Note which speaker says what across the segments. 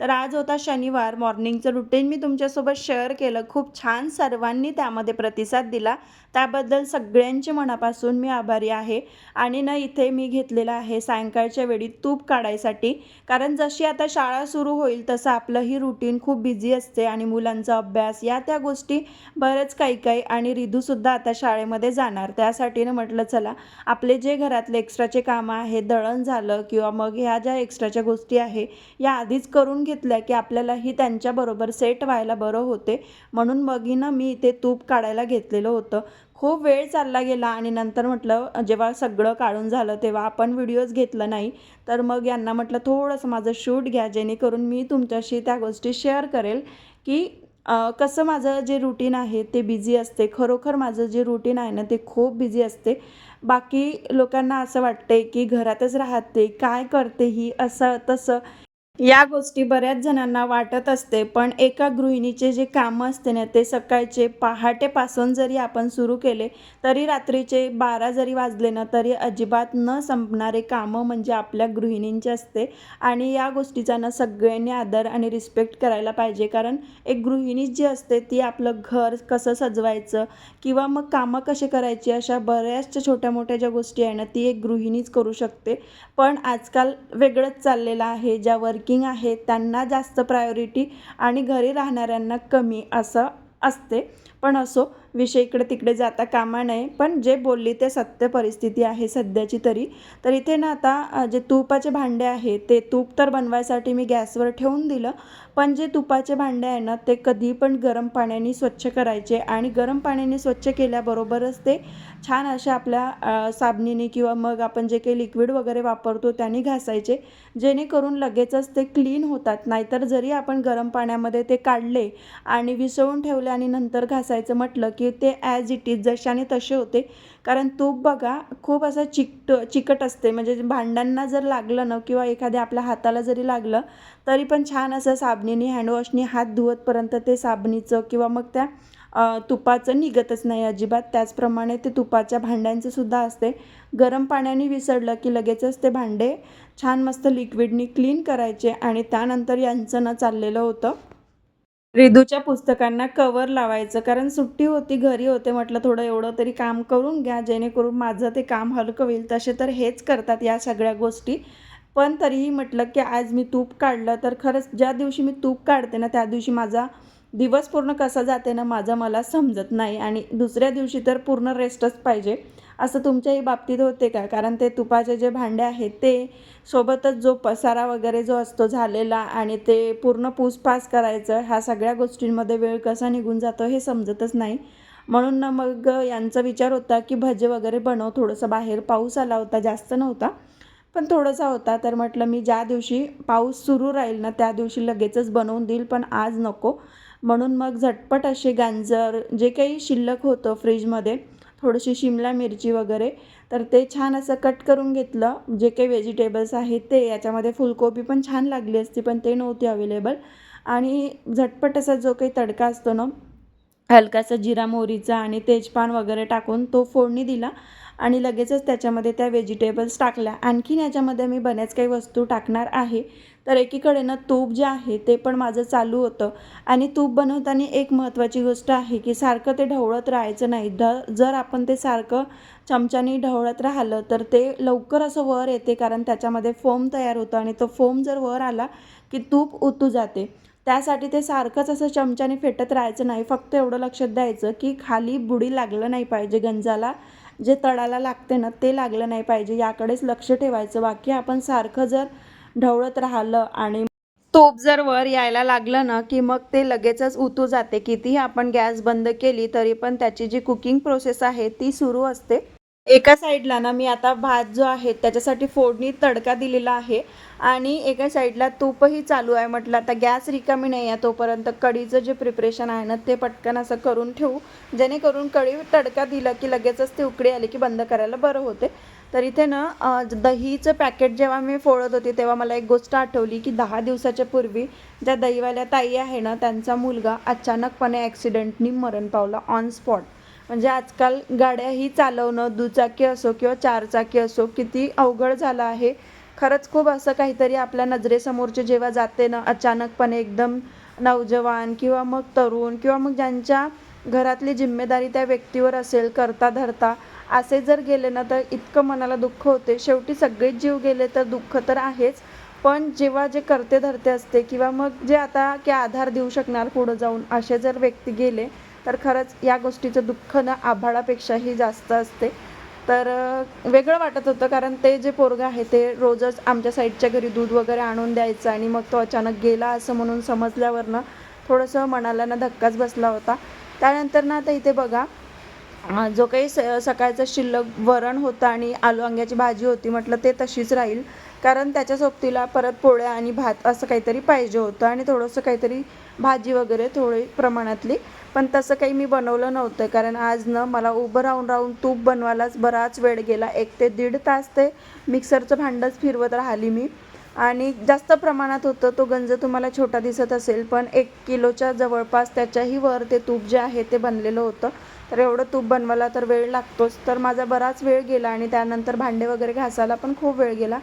Speaker 1: तर आज होता शनिवार. मॉर्निंगचं रुटीन मी तुमच्यासोबत शेअर केलं. खूप छान सर्वांनी त्यामध्ये प्रतिसाद दिला. त्याबद्दल सगळ्यांचे मनापासून मी आभारी आहे. आणि ना इथे मी घेतलेलं आहे सायंकाळच्या वेळी तूप काढायसाठी. कारण जशी आता शाळा सुरू होईल तसं आपलंही रुटीन खूप बिझी असते आणि मुलांचा अभ्यास या त्या गोष्टी बरंच काही काही आणि रिधूसुद्धा आता शाळेमध्ये जाणार. त्यासाठी ना म्हटलं चला आपले जे घरातले एक्स्ट्राचे कामं आहे दळण झालं किंवा मग ह्या ज्या एक्स्ट्राच्या गोष्टी आहे या आधीच करून घेतल्या की आपल्यालाही त्यांच्याबरोबर सेट व्हायला बरं होते. म्हणून मग ना मी इथे तूप काढायला घेतलेलं होतं. खूप वेळ चालला गेला आणि नंतर म्हटलं जेव्हा सगळं काढून झालं तेव्हा आपण व्हिडिओज घेतलं नाही. तर मग यांना म्हटलं थोडंसं माझं शूट घ्या जेणेकरून मी तुमच्याशी त्या गोष्टी शेअर करेल की कसं माझं जे रुटीन आहे ते बिझी असते. खरोखर माझं जे रुटीन आहे ना ते खूप बिझी असते. बाकी लोकांना असं वाटते की घरातच राहते काय करते ही असं तसं. या गोष्टी बऱ्याच जणांना वाटत असते पण एका गृहिणीचे जे कामं असते ना ते सकाळचे पहाटेपासून जरी आपण सुरू केले तरी रात्रीचे बारा जरी वाजले ना तरी अजिबात न संपणारे कामं म्हणजे आपल्या गृहिणींचे असते. आणि या गोष्टीचा ना सगळ्यांनी आदर आणि रिस्पेक्ट करायला पाहिजे. कारण एक गृहिणी जी असते ती आपलं घर कसं सजवायचं किंवा मग कामं कसे करायची अशा बऱ्याचशा छोट्या मोठ्या ज्या गोष्टी आहे ना ती एक गृहिणीच करू शकते. पण आजकाल वेगळंच चाललेलं आहे ज्या वर्किंग आहे त्यांना जास्त प्रायोरिटी आणि घरी राहणाऱ्यांना कमी असं असते. पण असो विषय इकडे तिकडे जाता कामा नये. पण जे बोलली ते सत्य परिस्थिती आहे सध्याची तरी. तर इथे ना आता जे तुपाचे भांडे आहे ते तूप तर बनवायसाठी मी गॅसवर ठेवून दिलं. पण जे तुपाचे भांडे आहे ना ते कधी पण गरम पाण्याने स्वच्छ करायचे. आणि गरम पाण्याने स्वच्छ केल्याबरोबरच ते छान अशा आपल्या साबणीने किंवा मग आपण जे काही लिक्विड वगैरे वापरतो त्याने घासायचे. जेणेकरून लगेचच ते क्लीन होतात. नाहीतर जरी आपण गरम पाण्यामध्ये ते काढले आणि विसळून ठेवले आणि नंतर घास घासायचं म्हटलं की ते ॲज इट इज जशाने तसे होते. कारण तूप बघा खूप असं चिकट चिकट असते. म्हणजे भांड्यांना जर लागलं ना किंवा एखाद्या आपल्या हाताला जरी लागलं तरी पण छान असं साबणीने हँडवॉशने हात धुवतपर्यंत ते साबणीचं किंवा मग त्या तुपाचं निघतच नाही अजिबात. त्याचप्रमाणे ते तुपाच्या भांड्यांचं सुद्धा असते. गरम पाण्याने विसरलं की लगेचच ते भांडे छान मस्त लिक्विडनी क्लीन करायचे आणि त्यानंतर यांचं न चाललेलं होतं. रिदूच्या पुस्तकांना कवर लावायचं. कारण सुट्टी होती घरी होते म्हटलं थोडं एवढं तरी काम करून घ्या जेणेकरून माझं ते काम हलकं होईल. तसे तर हेच करतात या सगळ्या गोष्टी. पण तरीही म्हटलं की आज मी तूप काढलं तर खरंच ज्या दिवशी मी तूप काढते ना त्या दिवशी माझा दिवस पूर्ण कसा जाते ना माझं मला समजत नाही. आणि दुसऱ्या दिवशी तर पूर्ण रेस्टच पाहिजे. असं तुमच्याही बाबतीत होते का? कारण ते तुपाचे जे भांडे आहेत ते सोबतच जो पसारा वगैरे जो असतो झालेला आणि ते पूर्ण पूसपास करायचं ह्या सगळ्या गोष्टींमध्ये वेळ कसा निघून जातो हे समजतच नाही. म्हणून ना मग यांचा विचार होता की भजे वगैरे बनव थोडंसं बाहेर पाऊस आला होता जास्त नव्हता पण थोडासा होता. तर म्हटलं मी ज्या दिवशी पाऊस सुरू राहील ना त्या दिवशी लगेचच बनवून देईल पण आज नको. म्हणून मग झटपट असे गांजर जे काही शिल्लक होतं फ्रीजमध्ये थोडीशी शिमला मिरची वगैरे. तर ते छान असं कट करून घेतलं. जे काही व्हेजिटेबल्स आहेत ते. याच्यामध्ये फुलकोबी पण छान लागली असती पण ते नव्हती अवेलेबल आणि झटपट असा जो काही तडका असतो ना हलकासा जिरा मोहरीचा आणि तेजपान वगैरे टाकून तो फोडणी दिला. आणि लगेचच त्याच्यामध्ये त्या व्हेजिटेबल्स टाकल्या. आणखीन याच्यामध्ये मी बऱ्याच काही वस्तू टाकणार आहे. तर एकीकडे ना तूप जे आहे ते पण माझं चालू होतं. आणि तूप बनवताना एक महत्त्वाची गोष्ट आहे की सारखं ते ढवळत राहायचं नाही. ध जर आपण ते सारखं चमच्याने ढवळत राहिलं तर ते लवकर असं वर येते कारण त्याच्यामध्ये फोम तयार होतं आणि तो फोम जर वर आला की तूप उतू जाते. त्यासाठी ते सारखंच असं चमच्याने फेटत राहायचं नाही. फक्त एवढं लक्षात द्यायचं की खाली बुडी लागलं नाही पाहिजे गंजाला. जे तळाला लागते ना ते लागलं नाही पाहिजे. याकडेच लक्ष ठेवायचं. बाकी आपण सारखं जर ढवळत राहिलं आणि तोप जर वर यायला लागलं ना की मग ते लगेचच उतू जाते. कितीही आपण गॅस बंद केली तरी पण त्याची जी कुकिंग प्रोसेस आहे ती सुरू असते. एका साईडला ना मी आता भात जो आहे त्याच्यासाठी फोडणी तडका दिलेला आहे आणि एका साईडला तूपही चालू आहे. म्हटलं आता गॅस रिकामी नाही आहे तोपर्यंत कढीचं जे प्रिपरेशन आहे ना ते पटकन असं करून ठेवू. जेणेकरून कढी तडका दिला की लगेचच ते उकडी आली की बंद करायला बरं होते. तर इथे ना दहीचं पॅकेट जेव्हा मी फोडत होते तेव्हा मला एक गोष्ट आठवली की दहा दिवसाच्या पूर्वी ज्या दहीवाल्या ताई आहे ना त्यांचा मुलगा अचानकपणे ॲक्सिडेंटनी मरण पावला ऑन स्पॉट म्हणजे आजकाल गाड्याही चालवणं दुचाकी असो किंवा चारचाकी असो किती अवघड झालं आहे. खरंच खूप असं काहीतरी आपल्या नजरेसमोरचे जेव्हा जाते ना अचानकपणे एकदम नौजवान किंवा मग तरुण किंवा मग ज्यांच्या घरातली जिम्मेदारी त्या व्यक्तीवर असेल करता धरता असे जर गेले ना तर इतकं मनाला दुःख होते. शेवटी सगळेच जीव गेले तर दुःख तर आहेच. पण जेव्हा जे करते धरते असते किंवा मग जे आता की आधार देऊ शकणार पुढं जाऊन असे जर व्यक्ती गेले तर खरंच या गोष्टीचं दुःख ना आभाळापेक्षाही जास्त असते. तर वेगळं वाटत होतं कारण ते जे पोरगं आहे ते रोजच आमच्या साईडच्या घरी दूध वगैरे आणून द्यायचं आणि मग तो अचानक गेला असं म्हणून समजल्यावर ना थोडंसं मनाला ना धक्काच बसला होता. त्यानंतर ना आता इथे बघा जो काही स सकाळचं शिल्लक वरण होतं आणि आलू वांग्याची भाजी होती म्हटलं ते तशीच राहील. कारण त्याच्या सोबतीला परत पोळ्या आणि भात असं काहीतरी पाहिजे होतं आणि थोडंसं काहीतरी भाजी वगैरे थोडी प्रमाणातली. पण तसं काही मी बनवलं नव्हतं कारण आज न मला उभं राहून राहून तूप बनवायलाच बराच वेळ गेला. एक ते दीड तास ते मिक्सरचं भांडंच फिरवत राहिली मी. आणि जास्त प्रमाणात होतं तो गंज तुम्हाला छोटा दिसत असेल पण एक किलोच्या जवळपास त्याच्याही वर ते तूप जे आहे ते बनलेलं होतं. तर एवढं तूप बनवायला तर वेळ लागतोच. तर माझा बराच वेळ गेला आणि त्यानंतर भांडे वगैरे घासायला पण खूप वेळ गेला.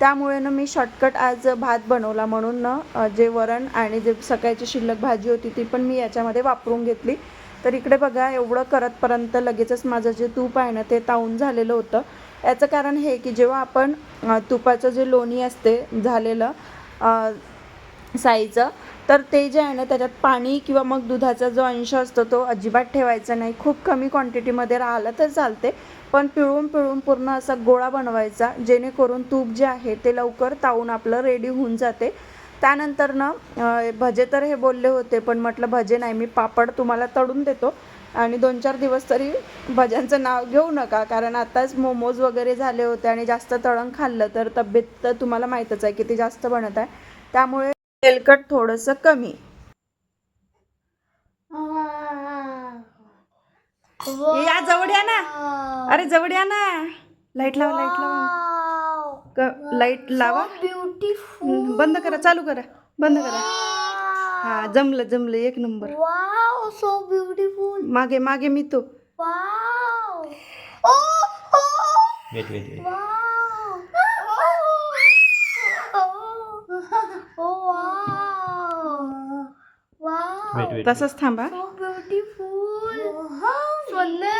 Speaker 1: त्यामुळे ना मी शॉर्टकट आज भात बनवला म्हणून ना जे वरण आणि जे सकाळची शिल्लक भाजी होती ती पण मी याच्यामध्ये वापरून घेतली. तर इकडे बघा एवढं करतपर्यंत लगेचच माझं जे तूप आहे ना ते तावून झालेलं होतं. याचं कारण हे की जेव्हा आपण तुपाचं जे लोणी असते झालेलं साईचं तर ते जे आहे ना त्याच्यात पाणी किंवा मग दुधाचा जो अंश असतो तो अजिबात ठेवायचा नाही. खूप कमी क्वांटिटीमध्ये राहिलं तर चालते. पण पिळून पिळून पूर्ण असा गोळा बनवायचा जेणेकरून तूप जे आहे ते लवकर तावून आपलं रेडी होऊन जाते. त्यानंतर ना भजे तर हे बोलले होते पण म्हटलं भजे नाही मी पापड तुम्हाला तळून देतो. आणि दोन चार दिवस तरी भज्यांचं नाव घेऊ नका कारण आताच मोमोज वगैरे झाले होते आणि जास्त तळण खाल्लं तर तब्येत तर तुम्हाला माहीतच आहे किती जास्त बनत आहे. त्यामुळे तेलकट थोडंसं कमी. या जवळ या ना. अरे जवळ या ना. लाइट लावा लाइट लावा. क- लाइट लावा.
Speaker 2: ब्युटिफुल
Speaker 1: बंद करा चालू करा. बंद करा. हा जमलं जमलं. एक नंबर.
Speaker 2: वाव सो ब्युटिफुल
Speaker 1: मागे मागे मी तो.
Speaker 2: Wow oh oh
Speaker 3: wait wait wait
Speaker 1: तसंच थांबा.
Speaker 2: ഒന്ന്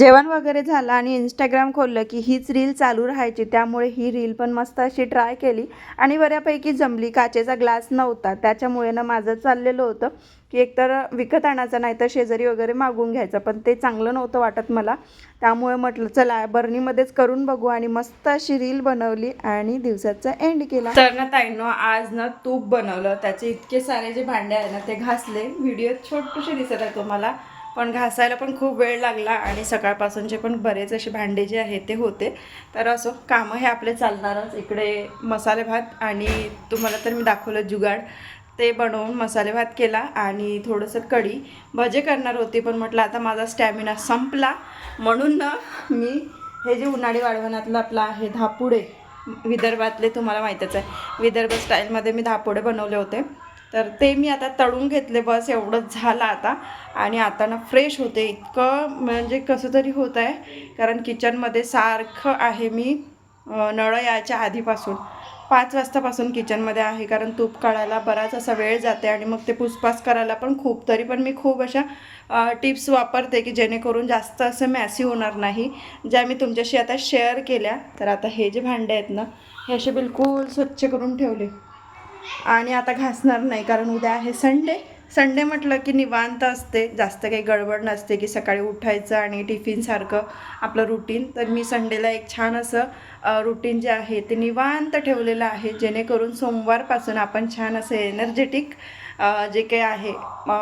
Speaker 1: जेवण वगैरे झालं आणि इंस्टाग्राम खोललं की हीच रील चालू राहायची. त्यामुळे ही रील पण मस्त अशी ट्राय केली आणि बऱ्यापैकी जमली. काचेचा ग्लास नव्हता. त्याच्यामुळे ना माझं चाललेलं होतं की एकतर विकत आणायचा नाही तर शेजारी वगैरे मागून घ्यायचं. पण ते चांगलं नव्हतं वाटत मला. त्यामुळे म्हटलं चला बर्नीमध्येच करून बघू. आणि मस्त अशी रील बनवली आणि दिवसाचा एंड केला. तर ना ताईनो आज ना तूप बनवलं. त्याचे इतके सारे जे भांडे आहे ना ते घासले. व्हिडिओ छोटूसे दिसत आहे तुम्हाला. पण घासायला पण खूप वेळ लागला आणि सकाळपासूनचे पण बरेच असे भांडे जे आहेत ते होते. तर असो कामं हे आपले चालणारच. इकडे मसाले भात आणि तुम्हाला तर मी दाखवलं जुगाड. ते बनवून मसाले भात केला आणि थोडंसं कढी. भजे करणार होती पण म्हटलं आता माझा स्टॅमिना संपला. म्हणून ना मी हे जे उन्हाळी वाळवणातलं आपलं आहे धापुडे विदर्भातले तुम्हाला माहीतच आहे. विदर्भ स्टाईलमध्ये मी धापुडे बनवले होते. तर ते मी आता तळून घेतले बस एवढंच झालं आता. आणि आता ना फ्रेश होते. इतकं म्हणजे कसं तरी होत आहे. कारण किचनमध्ये सारखं आहे मी नळ नळं यायच्या आधीपासून. पाच वाजतापासून किचनमध्ये आहे. कारण तूप काढायला बराच असा वेळ जाते आणि मग ते पुसपास करायला पण खूप. तरी पण मी खूप अशा टिप्स वापरते की जेणेकरून जास्त असं मॅसी होणार नाही. ज्या मी तुमच्याशी आता शेअर केल्या. तर आता हे जे भांडे आहेत ना हे असे बिलकुल स्वच्छ करून ठेवले. आणि आता घासणार नाही कारण उद्या आहे संडे. संडे म्हटलं की निवांत असते जास्त काही गडबड नसते की सकाळी उठायचं आणि टिफिनसारखं आपलं रुटीन तर मी संडेला एक छान असं रुटीन जे आहे ते निवांत ठेवलेलं आहे जेणेकरून सोमवारपासून आपण छान असं एनर्जेटिक जे काही आहे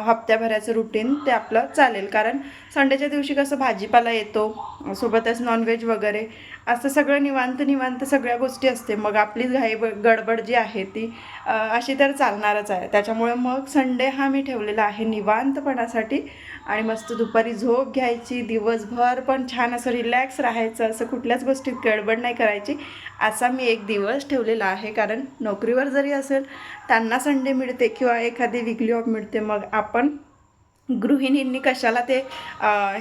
Speaker 1: हप्त्याभराचं रुटीन ते आपलं चालेल. कारण संडेच्या दिवशी कसं भाजीपाला येतो सोबतच नॉनव्हेज वगैरे असं सगळं निवांत निवांत सगळ्या गोष्टी असते. मग आपली घाई गडबड जी आहे ती अशी तर चालणारच आहे. त्याच्यामुळे मग संडे हा मी ठेवलेला आहे निवांतपणासाठी आणि मस्त दुपारी झोप घ्यायची दिवसभर पण छान असं रिलॅक्स राहायचं असं कुठल्याच गोष्टीत गडबड नाही करायची. असा मी एक दिवस ठेवलेला आहे. कारण नोकरीवर जरी असेल त्यांना संडे मिळते किंवा एखादी विकली ऑफ मिळते मग आपण गृहिणींनी कशाला ते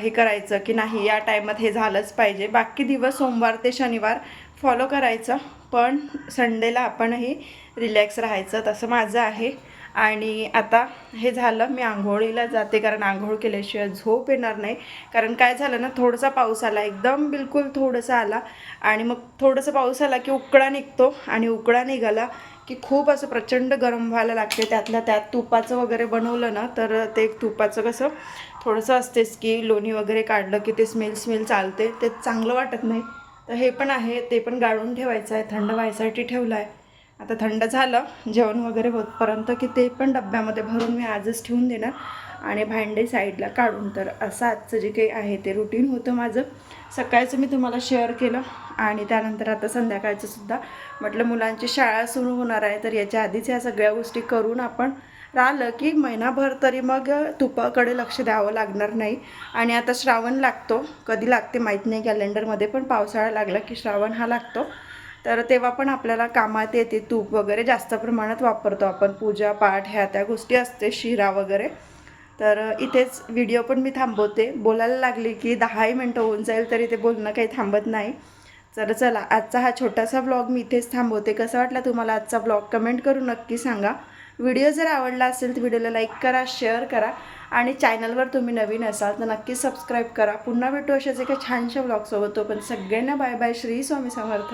Speaker 1: हे करायचं की नाही या टायमात हे झालंच पाहिजे. बाकी दिवस सोमवार ते शनिवार फॉलो करायचं पण संडेला आपणही रिलॅक्स राहायचं तसं माझं आहे. आणि आता हे झालं मी आंघोळीला जाते कारण आंघोळ केल्याशिवाय झोप येणार नाही. कारण काय झालं ना थोडासा पाऊस आला एकदम बिलकुल थोडंसा आला. आणि मग थोडंसं पाऊस आला की उकळा निघतो आणि उकळा निघाला की खूप असं प्रचंड गरम व्हायला लागते. त्यातल्या त्यात तुपाचं वगैरे बनवलं ना तर ते तुपाचं कसं थोडंसं असतेच की लोणी वगैरे काढलं की ते स्मेल स्मेल चालते. ते चांगलं वाटत नाही. तर हे पण आहे. ते पण गाळून ठेवायचं आहे. थंड व्हायसाठी ठेवलं आहे आता थंड झालं जेवण वगैरे होतपर्यंत की ते पण डब्यामध्ये भरून मी आजच ठेवून देणार. आणि भांडे साईडला काढून. तर असं आजचं जे काही आहे ते रुटीन होतं माझं. सकाळचं मी तुम्हाला शेअर केलं आणि त्यानंतर आता संध्याकाळचं सुद्धा. म्हटलं मुलांची शाळा सुरू होणार आहे तर याच्या आधीच ह्या सगळ्या गोष्टी करून आपण राहिलं की महिनाभर तरी मग तुपाकडे लक्ष द्यावं लागणार नाही. आणि आता श्रावण लागतो. कधी लागते माहीत नाही. कॅलेंडरमध्ये पण पावसाळा लागला की श्रावण हा लागतो. तर तेव्हा पण आपल्याला कामात येते. तूप वगैरे जास्त प्रमाणात वापरतो आपण. पूजा पाठ ह्या त्या गोष्टी असते. शिरा वगैरे. तर इथेच व्हिडिओ पण मी थांबवते. बोलायला लागली की दहाही मिनटं होऊन जाईल तरी ते बोलणं काही थांबत नाही. तर चला आजचा हा छोटासा ब्लॉग मी इथेच थांबवते. कसा वाटला तुम्हाला आजचा ब्लॉग कमेंट करून नक्की सांगा. व्हिडिओ जर आवडला असेल तर व्हिडिओला लाईक करा शेअर करा आणि चॅनलवर तुम्ही नवीन असाल तर नक्की सबस्क्राईब करा. पुन्हा भेटू अशाच एका छानशा ब्लॉगसोबत तो पण सगळ्यांना बाय बाय श्री स्वामी समर्थ.